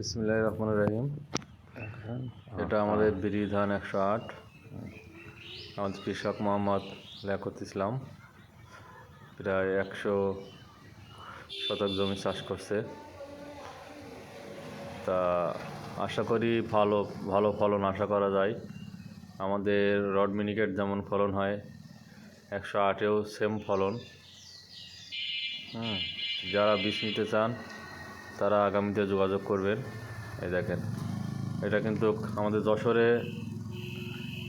বিসমুল্লাহ রহমান রহিম। এটা আমাদের বিরি ধান একশো আট। আমাদের কৃষক মোহাম্মদ লিয়াকত ইসলাম প্রায় একশো শতক জমি চাষ করছে। তা আশা করি ভালো ভালো ফলন আশা করা যায়। আমাদের রড মিনিকেট যেমন ফলন হয়, একশো আটেও সেম ফলন। হুম, যারা বীজ নিতে চান তারা আগামীতে যোগাযোগ করবেন। এই দেখেন এটা কিন্তু আমাদের যশোরে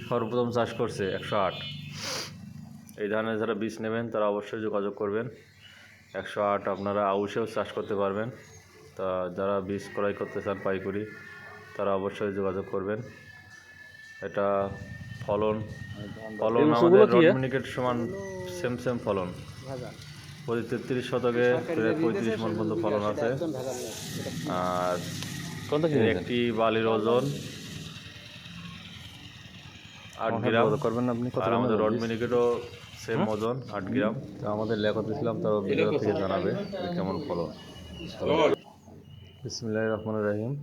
সর্বপ্রথম চাষ করছে একশো আট। এই ধানের যারা বীজ নেবেন তারা অবশ্যই যোগাযোগ করবেন। একশো আট আপনারা আউশেও চাষ করতে পারবেন। তা যারা বীজ ক্রয় করতে চান পাইকারি তারা অবশ্যই যোগাযোগ করবেন। এটা ফলন ফলন আমাদের সমান সেম সেম ফলন। প্রতি তেত্রিশ শতকে প্রায় পঁয়ত্রিশ মন পর্যন্ত ফলন আছে। আর একটি বালির ওজন। আট গ্রাম। করবেন আপনি কত আর আমাদের রড মিনিকেটও সেম ওজন আট গ্রাম। তো আমাদের লেখত ইসলাম তার অভিজ্ঞতা থেকে জানাবে কেমন ফলন। বিসমুল্লাহ রহমান রহিম।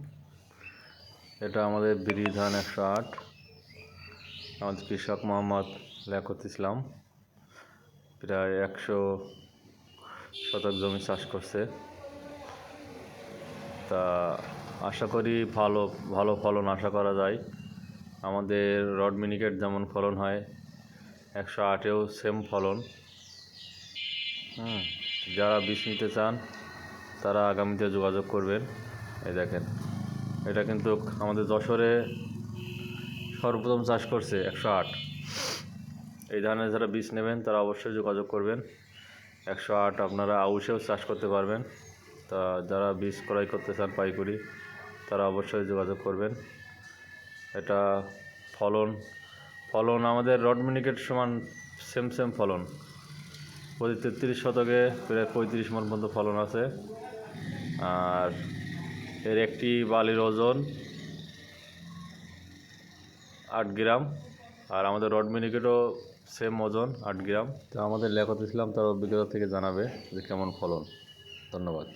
এটা আমাদের বিরি ধান একশো আট। আমাদের কৃষক মোহাম্মদ লেখত ইসলাম প্রায় একশো শতক জমি চাষ করছে। তা আশা করি ভালো ভালো ফলন আশা করা যায়। আমাদের রড মিনিকেট যেমন ফলন হয়, একশো আটেও সেম ফলন। হুম, যারা বীজ নিতে চান, তারা আগামীতে যোগাযোগ করবেন। এই দেখেন, এটা কিন্তু আমাদের যশোরে সর্বপ্রথম চাষ করছে একশো আট। এই ধানের যারা বীজ নেবেন, তারা অবশ্যই যোগাযোগ করবেন। একশো আট আপনারা আউশেও চাষ করতে পারবেন। তা যারা বীজ ক্রয় করতে চান পাইকারি, তারা অবশ্যই যোগাযোগ করবেন। এটা ফলন ফলন আমাদের রড মিনিকেট সমান সেম সেম ফলন। প্রতি তেত্রিশ শতকে প্রায় পঁয়ত্রিশ মন পর্যন্ত ফলন আছে। আর এর একটি বালির ওজন আট গ্রাম। আর আমাদের রড মিনিকেটও সেম ওজন, আট গ্রাম। তো আমাদের লেখত ইসলাম তার অভিজ্ঞতা থেকে জানাবে যে কেমন ফলন। ধন্যবাদ।